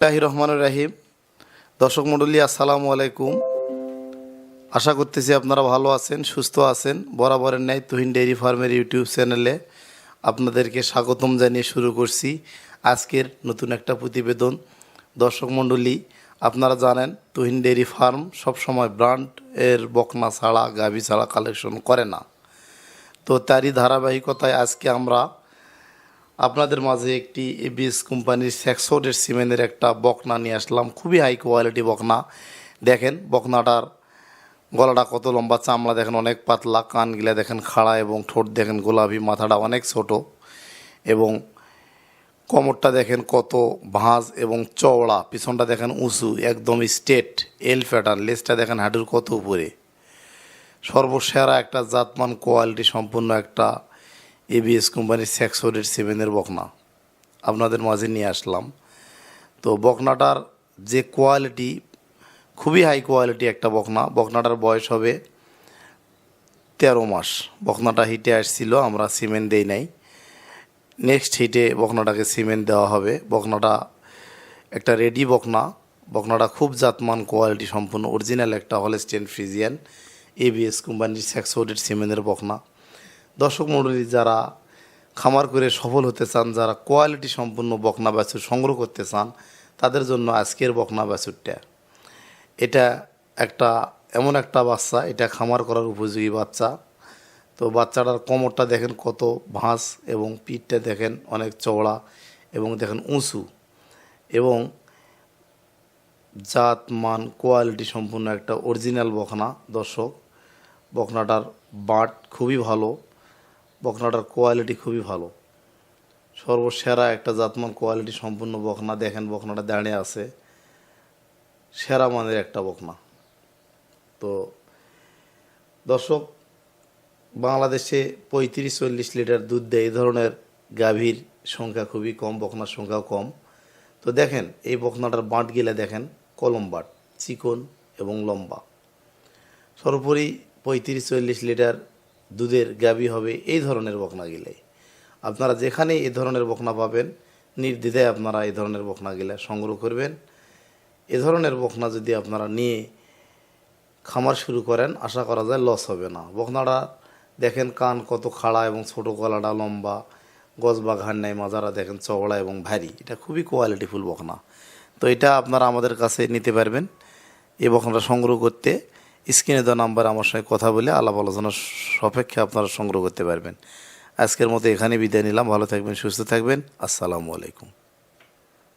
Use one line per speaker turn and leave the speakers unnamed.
বিসমিল্লাহির রহমানুর রাহিম। দর্শক মণ্ডলী, আসসালামু আলাইকুম। আশা করতেছি আপনারা ভালো আছেন, সুস্থ আছেন। বরাবরের ন্যায় তুহিন ডেইরি ফার্মের ইউটিউব চ্যানেলে আপনাদেরকে স্বাগতম জানিয়ে শুরু করছি আজকের নতুন একটা প্রতিবেদন। দর্শক মণ্ডলী, আপনারা জানেন তুহিন ডেইরি ফার্ম সবসময় ব্র্যান্ড এর বকনা ছাড়া, গাভী ছাড়া কালেকশন করে না। তো তারই ধারাবাহিকতায় আজকে আমরা আপনাদের মাঝে একটি এবিএস কোম্পানির স্যাক্সোডের সিমেন্টের একটা বকনা নিয়ে আসলাম। খুবই হাই কোয়ালিটি বকনা। দেখেন, বকনাটার গলাটা কত লম্বা, চামড়া দেখেন অনেক পাতলা, কানগুলা দেখেন খাড়া এবং ঠোঁট দেখেন গোলাপি, মাথাটা অনেক ছোট এবং কোমরটা দেখেন কত ভাঁজ এবং চওড়া, পিছনটা দেখেন উঁচু, একদম স্টেট এল প্যাটার্ন, লেজটা দেখেন হাঁটুর কত উপরে। সর্বসেরা একটা জাতমান কোয়ালিটি সম্পূর্ণ একটা এবিএস কোম্পানির স্যাক্সোডের সেভেনের বকনা। আপনাদের মাঝে নিয়ে আসলাম। তো বকনাটার যে কোয়ালিটি খুবই হাই কোয়ালিটি একটা বকনা। বকনাটার বয়স হবে তেরো মাস। বকনাটা হিটে আসছিল, আমরা সিমেন্ট দেই নাই। নেক্সট হিটে বকনাটাকে সিমেন্ট দেওয়া হবে। বকনাটা একটা রেডি বকনা। বকনাটা খুব জাতমান কোয়ালিটি সম্পূর্ণ। অরিজিনাল একটা হলেস্টেন ফ্রিজিয়ান এবিএস কোম্পানির স্যাক্সোডের সিমেন্টের বকনা। দর্শক মণ্ডলী যারা খামার করে সফল হতে চান, যারা কোয়ালিটি সম্পূর্ণ বকনা বাছুর সংগ্রহ করতে চান, তাদের জন্য আজকের বকনা বাছুরটা। এটা একটা, এমন একটা বাচ্চা, এটা খামার করার উপযোগী বাচ্চা। তো বাচ্চাটার কোমরটা দেখেন কত ভাঁজ এবং পিঠটা দেখেন অনেক চওড়া এবং দেখেন উঁচু। এবং জাত, মান, কোয়ালিটি সম্পূর্ণ একটা অরিজিনাল বকনা, দর্শক। বকনাটার বাট খুবই ভালো। বকনাটার কোয়ালিটি খুবই ভালো। সর্বসেরা একটা জাতমান কোয়ালিটি সম্পূর্ণ বকনা। দেখেন বকনাটা দাঁড়িয়ে আছে। সেরা মানের একটা বকনা। তো দর্শক, বাংলাদেশে পঁয়ত্রিশ, চল্লিশ লিটার দুধ দেয়। এই ধরনের গাভীর সংখ্যা খুবই কম, বকনার সংখ্যাও কম। তো দেখেন, এই বকনাটার বাঁট গেলে দেখেন, কলম বাট, চিকন এবং লম্বা। সর্বোপরি পঁয়ত্রিশ, চল্লিশ লিটার দুধের গাবি হবে এই ধরনের বকনা গিলে। আপনারা যেখানে এই ধরনের বকনা পাবেন, নির্দ্বিধায় আপনারা এই ধরনের বকনা গিলা সংগ্রহ করবেন। এ ধরনের বকনা যদি আপনারা নিয়ে খামার শুরু করেন, আশা করা যায় লস হবে না। বকনাটা দেখেন কান কত খাড়া এবং ছোটো গলাটা লম্বা, গজ বা ঘাট নাই মাজারা দেখেন চওড়া এবং ভারী। এটা খুবই কোয়ালিটিফুল বকনা। তো এটা আপনারা আমাদের কাছে নিতে পারবেন, এই বকনাটা সংগ্রহ করতে। স্ক্রিনে দেওয়া নাম্বার আমার সঙ্গে কথা বলে আলাপ আলোচনা সপেক্ষে আপনারা সংগ্রহ করতে পারবেন। আজকের মতো এখানে বিদায় নিলাম। ভালো থাকবেন, সুস্থ থাকবেন। আসসালামু আলাইকুম।